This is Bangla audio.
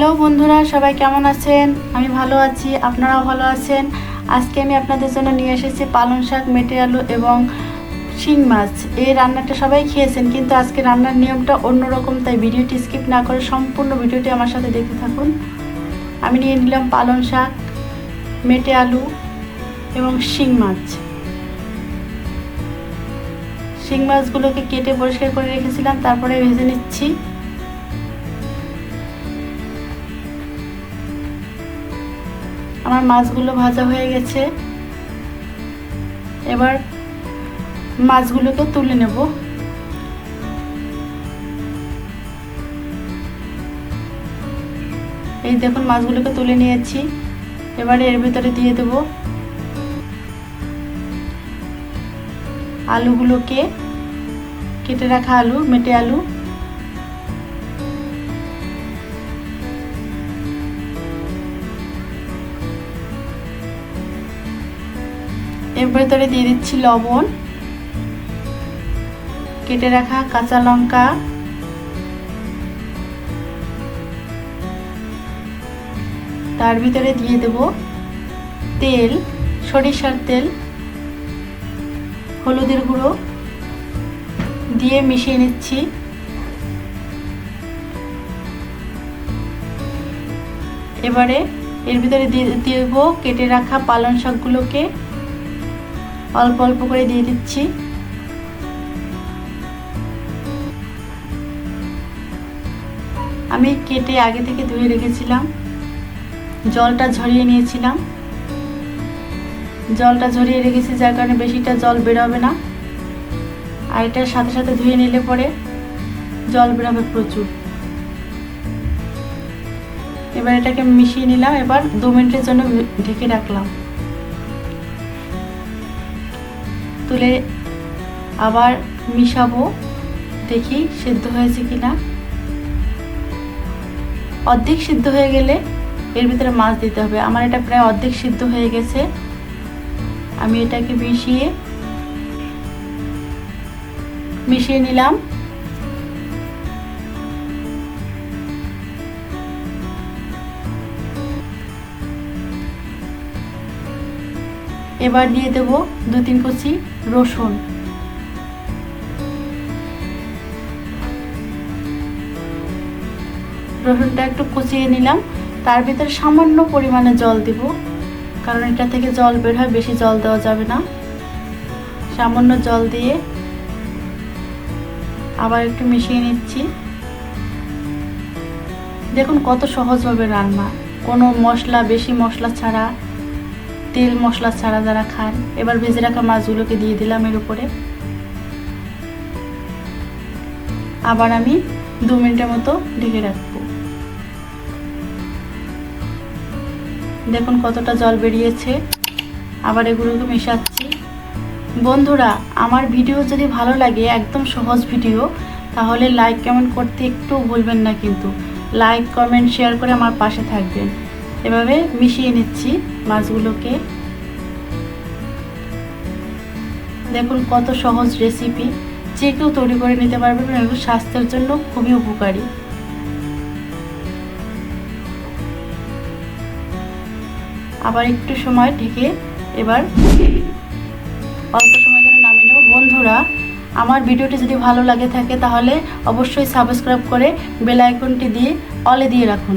হ্যালো বন্ধুরা, সবাই কেমন আছেন? আমি ভালো আছি, আপনারাও ভালো আছেন? আজকে আমি আপনাদের জন্য নিয়ে এসেছি পালং শাক, মেটে আলু এবং শিং মাছ। এই রান্নাটা সবাই খেয়েছেন, কিন্তু আজকে রান্নার নিয়মটা অন্যরকম, তাই ভিডিওটি স্কিপ না করে সম্পূর্ণ ভিডিওটি আমার সাথে দেখতে থাকুন। আমি নিয়ে নিলাম পালং শাক, মেটে আলু এবং শিং মাছ। শিং মাছগুলোকে কেটে পরিষ্কার করে রেখেছিলাম, তারপরে ভেজে নিচ্ছি। আমার মাছগুলো ভাজা হয়ে গেছে। এবার মাছগুলোকে তুলে নেব। এই দেখুন, মাছগুলোকে তুলে নিয়েছি। এবারে এর ভিতরে দিয়ে দেব আলুগুলোকে। কেটে রাখা আলু, মেটে আলু। এর ভেতরে দিয়ে দিচ্ছি লবণ। কেটে রাখা কাঁচা লঙ্কা। তার ভিতরে দিয়ে দেব তেল, সরিষার তেল, হলুদের গুঁড়ো। দিয়ে মিশিয়ে নিচ্ছি। এবারে এর ভিতরে দিয়ে দেব কেটে রাখা পালং শাকগুলোকে। অল্প অল্প করে দিয়ে দিচ্ছি। আমি কেটে আগে থেকে ধুয়ে রেখেছিলাম। জলটা ঝরিয়ে নিয়েছিলাম। জলটা ঝরিয়ে রেখেছি যার কারণে বেশিটা জল বেরোবে না। আর এটার সাথে সাথে ধুয়ে নিলে পরে জল বেরোবে প্রচুর। এবার এটাকে মিশিয়ে নিলাম। এবার দু মিনিটের জন্য ঢেকে রাখলাম। তুলে আবার মিশাবো দেখি সিদ্ধ হয়েছে কি না অর্ধেক সিদ্ধ হয়ে গেলে এর ভিতরে মাছ দিতে হবে। আমার এটা প্রায় অর্ধেক সিদ্ধ হয়ে গেছে। আমি এটাকে মিশিয়ে মিশিয়ে নিলাম। এবার দিয়ে দেব দু তিন কুচি রসুন। রসুনটা একটু কুচিয়ে নিলাম। তার ভিতরে সামান্য পরিমাণে জল দিব, কারণ এটা থেকে জল বের হয়, বেশি জল দেওয়া যাবে না। সামান্য জল দিয়ে আবার একটু মিশিয়ে নিচ্ছি। দেখুন কত সহজভাবে রান্না। কোনো মশলা, বেশি মশলা ছাড়া তেল মশলা ছাড়া যারা খান, এবার ভেজে রাখা মাছগুলোকে দিয়ে দিলাম এর উপরে। আবার আমি দু মিনিটের মতো ঢেকে রাখব। দেখুন কতটা জল বেরিয়েছে। আবার এগুলোকে মেশাচ্ছি। বন্ধুরা, আমার ভিডিও যদি ভালো লাগে, একদম সহজ ভিডিও, তাহলে লাইক কমেন্ট করতে একটু ভুলবেন না কিন্তু। লাইক কমেন্ট শেয়ার করে আমার পাশে থাকবেন। এভাবে মিশিয়ে নিচ্ছি মাছগুলোকে। দেখুন কত সহজ রেসিপি যে কেউ তৈরি করে নিতে পারবেন এগুলো স্বাস্থ্যের জন্য খুবই উপকারী। আবার একটু সময় ঢেকে এবার অল্প সময় জন্য নামিয়ে নেব। বন্ধুরা, আমার ভিডিওটি যদি ভালো লাগে থাকে, তাহলে অবশ্যই সাবস্ক্রাইব করে বেল আইকনটি দিয়ে অলে দিয়ে রাখুন।